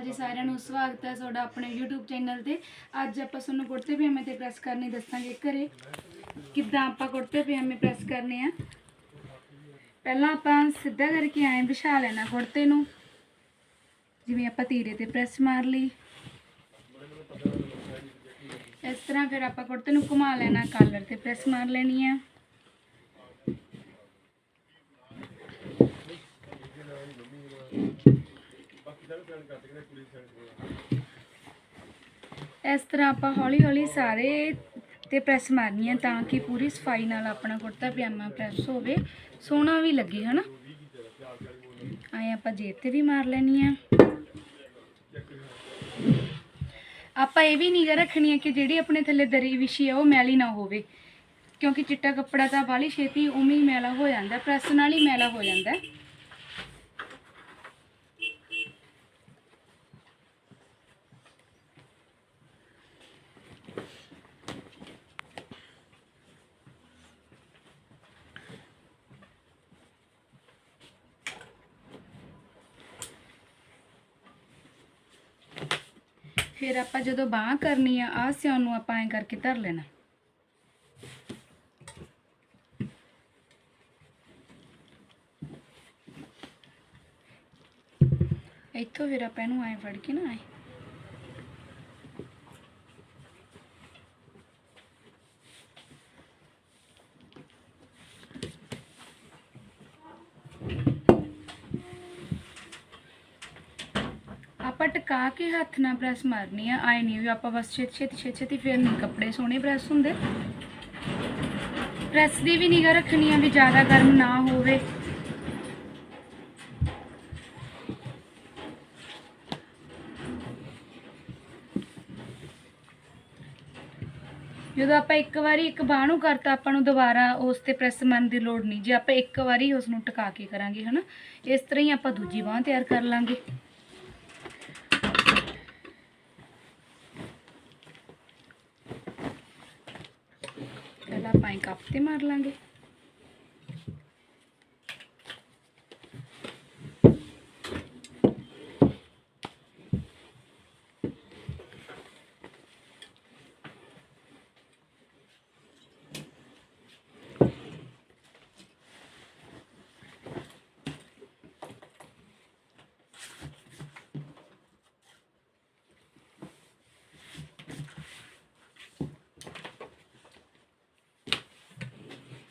ਅਕਾਲ ਜੀ ਸਾਰਿਆਂ ਨੂੰ ਸਵਾਗਤ ਹੈ ਤੁਹਾਡਾ ਆਪਣੇ YouTube ਚੈਨਲ ਤੇ। ਅੱਜ ਆਪਾਂ ਤੁਹਾਨੂੰ ਕੁੜਤੇ ਪਜਾਮੇ ਤੇ ਪ੍ਰੈਸ ਕਰਨੀ ਦੱਸਾਂਗੇ ਘਰੇ। ਕਿੱਦਾਂ ਆਪਾਂ ਕੁੜਤੇ ਪਜਾਮੇ ਪ੍ਰੈਸ ਕਰਨੇ ਆ। ਪਹਿਲਾਂ ਆਪਾਂ ਸਿੱਧਾ ਕਰਕੇ ਐਂ ਵਿਛਾ ਲੈਣਾ ਕੁੜਤੇ ਨੂੰ। ਜਿਵੇਂ ਆਪਾਂ ਤੀਰੇ ਤੇ ਪ੍ਰੈਸ ਮਾਰ ਲਈ। ਇਸ ਤਰ੍ਹਾਂ ਫਿਰ ਆਪਾਂ ਕੁੜਤੇ ਨੂੰ ਘੁਮਾ ਲੈਣਾ ਕਾਲਰ ਤੇ ਪ੍ਰੈਸ ਮਾਰ ਲੈਣੀ ਆ। ਇਸ ਤਰ੍ਹਾਂ ਆਪਾਂ ਹੌਲੀ ਹੌਲੀ ਸਾਰੇ ਤੇ ਪ੍ਰੈਸ ਮਾਰਨੀ ਹੈ ਤਾਂ ਕਿ ਪੂਰੀ ਸਫ਼ਾਈ ਨਾਲ ਆਪਣਾ ਕੁੜਤਾ, ਪਜਾਮਾ ਪ੍ਰੈਸ ਹੋਵੇ। ਸੋਹਣਾ ਵੀ ਲੱਗੇ, ਹਨਾ? ਆਏ ਆਪਾਂ ਜੇਬ ਤੇ ਵੀ ਮਾਰ ਲੈਣੀ ਆ ਆਪਾਂ ਇਹ ਵੀ ਨਿਗਾ ਰੱਖਣੀ ਹੈ ਕਿ ਜਿਹੜੀ ਆਪਣੇ ਥੱਲੇ ਦਰੀ ਵਿਛੀ ਹੈ ਉਹ ਮੈਲੀ ਨਾ ਹੋਵੇ। ਕਿਉਂਕਿ ਚਿੱਟਾ ਕੱਪੜਾ ਤਾਂ ਬਾਲੀ ਛੇਤੀ ਉਵੇਂ ਹੀ ਮੈਲਾ ਹੋ ਜਾਂਦਾ ਪ੍ਰੈਸ ਨਾਲ ਹੀ ਮੈਲਾ ਹੋ ਜਾਂਦਾ। ਫਿਰ ਆਪਾਂ ਜਦੋਂ ਬਾਹ ਕਰਨੀ ਆ, ਆਹ ਸਿਉਣ ਨੂੰ ਆਪਾਂ ਐਂ ਕਰਕੇ ਧਰ ਲੈਣਾ। ਇੱਥੋਂ ਫਿਰ ਆਪਾਂ ਇਹਨੂੰ ਐਂ ਫੜ ਕੇ ਨਾ ਐਂ। ਆਪਾਂ ਕੇ ਹੱਥ ਨਾਲ ਪ੍ਰੈਸ ਮਾਰਨੀ ਆ। ਆਏ ਨਹੀਂ ਵੀ ਆਪਾਂ ਬਸ ਛੇਤੀ ਛੇਤੀ ਛੇਤੀ ਛੇਤੀ ਫਿਰ ਨਹੀਂ ਕੱਪੜੇ ਸੋਹਣੇ ਪ੍ਰੈਸ ਹੁੰਦੇ। ਪ੍ਰੈਸ ਦੀ ਵੀ ਨਿਗਾ ਰੱਖਣੀ ਆ ਵੀ ਜ਼ਿਆਦਾ ਗਰਮ ਨਾ ਹੋਵੇ। ਜਦੋਂ ਆਪਾਂ ਇੱਕ ਵਾਰੀ ਇੱਕ ਬਾਹ ਨੂੰ ਕਰਤਾ, ਆਪਾਂ ਨੂੰ ਦੁਬਾਰਾ ਉਸ ਤੇ ਪ੍ਰੈਸ ਮਾਰਨ ਦੀ ਲੋੜ ਨਹੀਂ। ਜੇ ਆਪਾਂ ਇੱਕ ਵਾਰੀ ਉਸ ਨੂੰ ਟਕਾ ਕੇ ਕਰਾਂਗੇ, ਹਨਾ? ਇਸ ਤਰ੍ਹਾਂ ਹੀ ਆਪਾਂ ਦੂਜੀ ਬਾਹ ਤਿਆਰ ਕਰ ਲਾਂਗੇ। ਪਹਿਲਾਂ ਕੱਪ ਤੇ ਮਾਰ ਲਾਂਗੇ।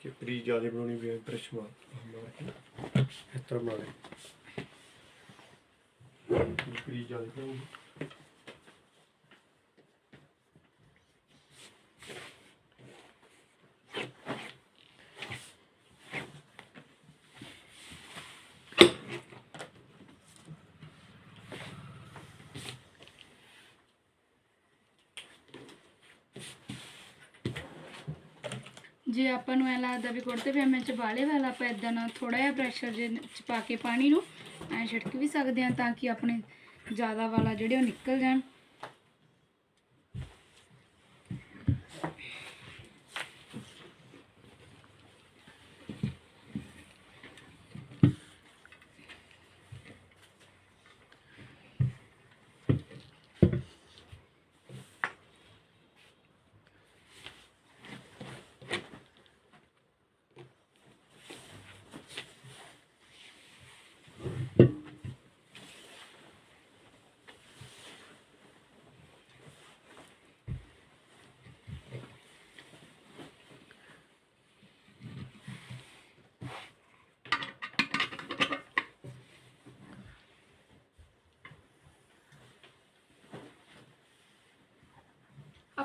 ਚਿਪੜੀ ਜ਼ਿਆਦਾ ਬਣਾਉਣੀ ਵੀ ਬ੍ਰਸ਼ ਮਾਰ ਇਸ ਤਰ੍ਹਾਂ ਬਣਾ ਲੈ ਚਿਪੜੀ ਜ਼ਿਆਦਾ ਬਣਾਉਣੀ ਜੇ ਆਪਾਂ ਨੂੰ ਐ ਲੱਗਦਾ ਵੀ ਕੁੜਤੇ ਪਜਾਮੇ ਚ ਬਾਲੇ ਵਾਲਾ, ਆਪਾਂ ਇਦਾਂ ਨਾਲ ਥੋੜਾ ਜਿਹਾ ਪ੍ਰੈਸ਼ਰ ਜੇ ਚ ਪਾ ਕੇ ਪਾਣੀ ਨੂੰ ਐ ਛਿੜਕ ਵੀ ਸਕਦੇ ਆ ਤਾਂ ਕਿ ਆਪਣੇ ਜ਼ਿਆਦਾ ਵਾਲਾ ਜਿਹੜੇ ਉਹ ਨਿਕਲ ਜਾਣ।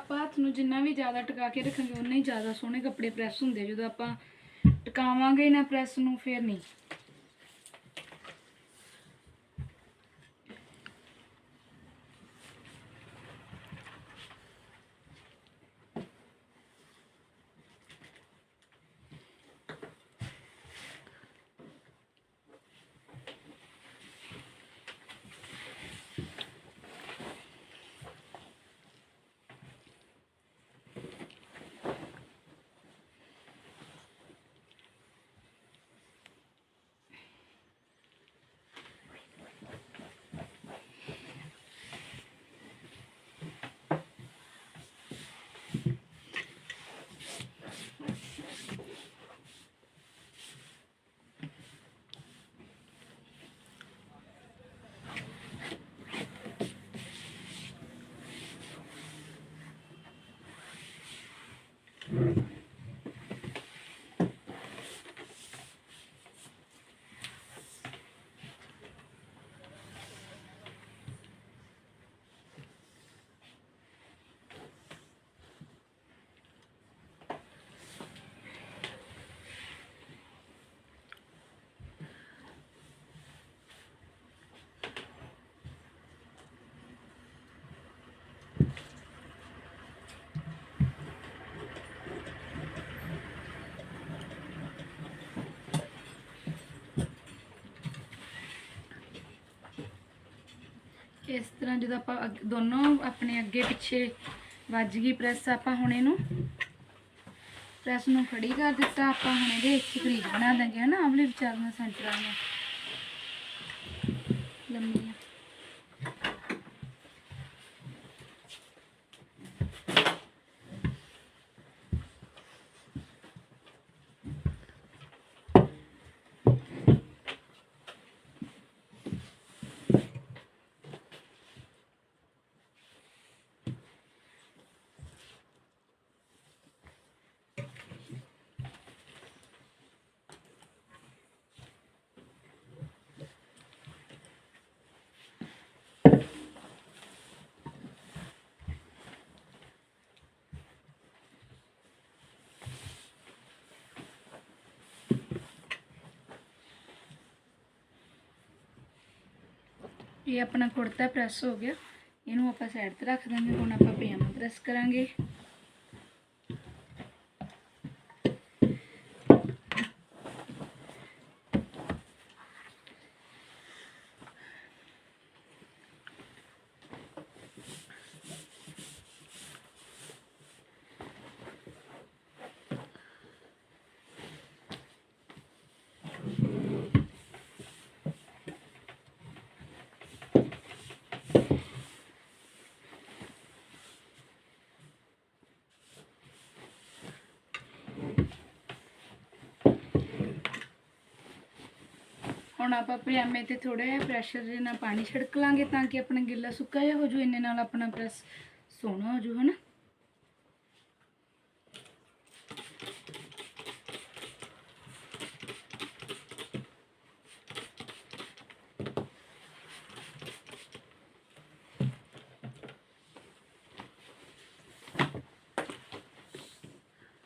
ਆਪਾਂ ਹੱਥ ਨੂੰ ਜਿੰਨਾ ਵੀ ਜ਼ਿਆਦਾ ਟਿਕਾ ਕੇ ਰੱਖਾਂਗੇ ਉਨਾ ਹੀ ਜ਼ਿਆਦਾ ਸੋਹਣੇ ਕੱਪੜੇ ਪ੍ਰੈਸ ਹੁੰਦੇ ਜਦੋਂ ਆਪਾਂ ਟਿਕਾਵਾਂਗੇ ਨਾ ਪ੍ਰੈਸ ਨੂੰ, ਫੇਰ ਨਹੀਂ। ਇਸ ਤਰ੍ਹਾਂ ਜਦੋਂ ਆਪਾਂ ਅੱਗ- ਦੋਨੋਂ ਆਪਣੇ ਅੱਗੇ ਪਿੱਛੇ ਵੱਜ ਗਈ ਪ੍ਰੈਸ, ਆਪਾਂ ਹੁਣ ਇਹਨੂੰ ਪ੍ਰੈਸ ਨੂੰ ਖੜੀ ਕਰ ਦਿੱਤਾ। ਆਪਾਂ ਹੁਣ ਇਹਦੇ ਇੱਕ ਕਰੀਜ ਬਣਾ ਦਾਂਗੇ ਹਨਾ ਆਮਲੇ ਵਿਚਾਰ ਨਾਲ ਸੈਂਟਰ ਆ ਲੰਮੀ ਇਹ ਆਪਣਾ ਕੁੜਤਾ ਪ੍ਰੈਸ ਹੋ ਗਿਆ। ਇਹਨੂੰ ਆਪਾਂ ਸਾਈਡ ਤੇ ਰੱਖ ਦਾਂਗੇ ਹੁਣ ਆਪਾਂ ਪਜਾਮਾ ਪ੍ਰੈਸ ਕਰਾਂਗੇ। ਹੁਣ ਆਪਾਂ ਪਜਾਮੇ ਤੇ ਥੋੜਾ ਜਿਹਾ ਪ੍ਰੈਸ਼ਰ ਦੇ ਨਾਲ ਪਾਣੀ ਛਿੜਕ ਲਾਂਗੇ ਤਾਂ ਕਿ ਆਪਣਾ ਗਿੱਲਾ ਸੁੱਕਾ ਜਿਹਾ ਹੋ ਜੂ ਇੰਨੇ ਨਾਲ ਆਪਣਾ ਪ੍ਰੈਸ ਸੋਹਣਾ ਹੋ ਜੂ ਹਨਾ?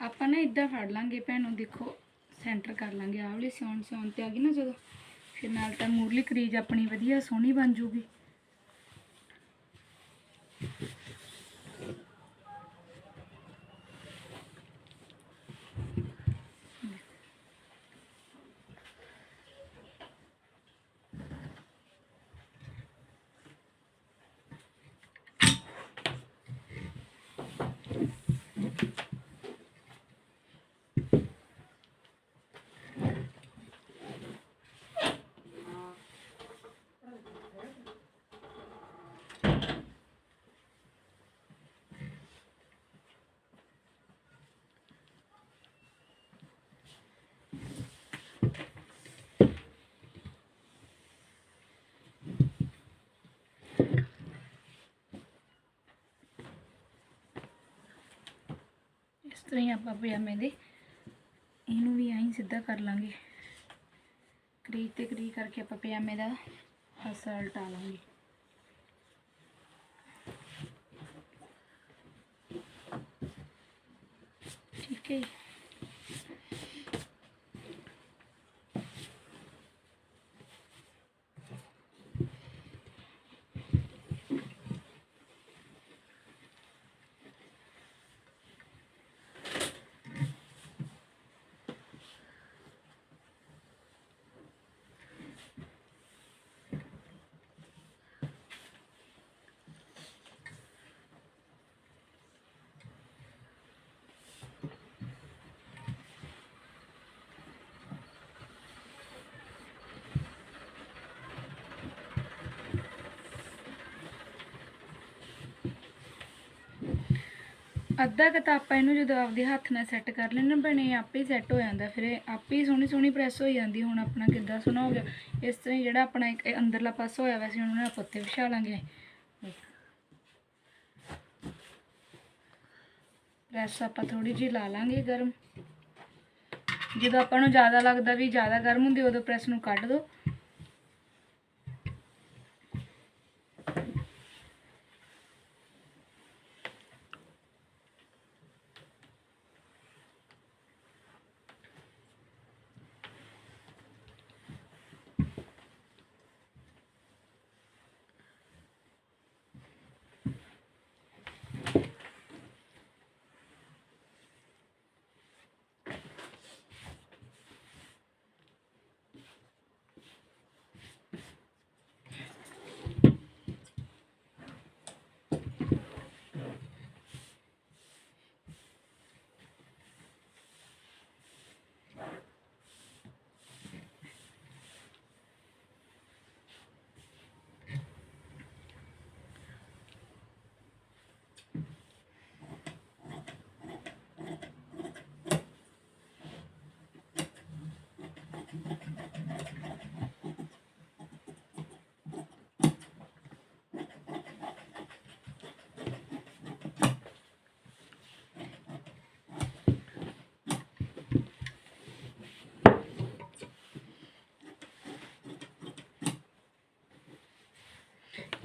ਆਪਾਂ ਨਾ ਇਦਾਂ ਫੜ ਲਾਂਗੇ ਭੈਣੋ, ਦੇਖੋ ਸੈਂਟਰ ਕਰ ਲਾਂਗੇ। ਆਹ ਵਾਲੀ ਸਿਉਣ ਸਿਉਣ ਤੇ ਆ ਗਈ ਨਾ ਜਦੋਂ? ਫਿਰ ਨਾਲ ਤਾਂ ਮੂਰਲੀ ਕਰੀਜ ਆਪਣੀ ਵਧੀਆ ਸੋਹਣੀ ਬਣ ਜੂਗੀ। ਤਰ੍ਹਾਂ ਹੀ ਆਪਾਂ ਪਜਾਮੇ ਦੇ। ਇਹਨੂੰ ਵੀ ਐਂ ਸਿੱਧਾ ਕਰ ਲਾਂਗੇ। ਕਰੀਕ ਤੇ ਕਰੀਕ ਕਰਕੇ ਆਪਾਂ ਪਜਾਮੇ ਦਾ ਹਾਸਾ ਉਲਟਾ ਲਾਂਗੇ। ਠੀਕ ਹੈ ਅੱਧਾ ਕੁ ਤਾਂ ਆਪਾਂ ਇਹਨੂੰ ਜਦੋਂ ਆਪਦੇ ਹੱਥ ਨਾਲ ਸੈੱਟ ਕਰ ਲੈਣਾ ਬਣੇ ਆਪੇ ਹੀ ਸੈੱਟ ਹੋ ਜਾਂਦਾ। ਫਿਰ ਇਹ ਆਪੇ ਹੀ ਸੋਹਣੀ ਸੋਹਣੀ ਪ੍ਰੈਸ ਹੋ ਜਾਂਦੀ, ਹੁਣ ਆਪਣਾ ਕਿੱਦਾਂ ਸੋਹਣਾ ਹੋ ਗਿਆ। ਇਸ ਤਰ੍ਹਾਂ ਹੀ ਜਿਹੜਾ ਆਪਣਾ ਇੱਕ ਅੰਦਰਲਾ ਪਾਸਾ ਹੋਇਆ ਵੈਸੇ ਉਹਨੂੰ ਆਪਾਂ ਉੱਤੇ ਵਿਛਾ ਲਾਂਗੇ। ਪ੍ਰੈਸ ਆਪਾਂ ਥੋੜੀ ਜਿਹੀ ਲਾ ਲਾਂਗੇ ਗਰਮ। ਜਦੋਂ ਆਪਾਂ ਨੂੰ ਜ਼ਿਆਦਾ ਲੱਗਦਾ ਵੀ ਜ਼ਿਆਦਾ ਗਰਮ ਹੁੰਦੀ, ਉਦੋਂ ਪ੍ਰੈਸ ਨੂੰ ਕੱਢ ਦਿਓ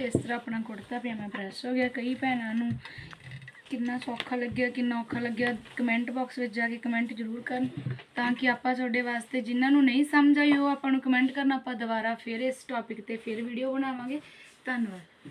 ਇਸ ਤਰ੍ਹਾਂ ਆਪਣਾ ਕੁੜਤਾ ਪਜਾਮਾ ਪ੍ਰੈਸ ਹੋ ਗਿਆ। ਕਈ ਭੈਣਾਂ ਨੂੰ ਕਿੰਨਾ ਸੌਖਾ ਲੱਗਿਆ, ਕਿੰਨਾ ਔਖਾ ਲੱਗਿਆ। ਕਮੈਂਟ ਬਾਕਸ ਵਿੱਚ ਜਾ ਕੇ ਕਮੈਂਟ ਜ਼ਰੂਰ ਕਰਨ ਤਾਂ ਕਿ ਆਪਾਂ ਤੁਹਾਡੇ ਵਾਸਤੇ ਜਿਨ੍ਹਾਂ ਨੂੰ ਨਹੀਂ ਸਮਝ ਆਈ ਉਹ ਆਪਾਂ ਨੂੰ ਕਮੈਂਟ ਕਰਨ। ਆਪਾਂ ਦੁਬਾਰਾ ਫਿਰ ਇਸ ਟੌਪਿਕ ਤੇ ਫਿਰ ਵੀਡੀਓ ਬਣਾਵਾਂਗੇ। ਧੰਨਵਾਦ।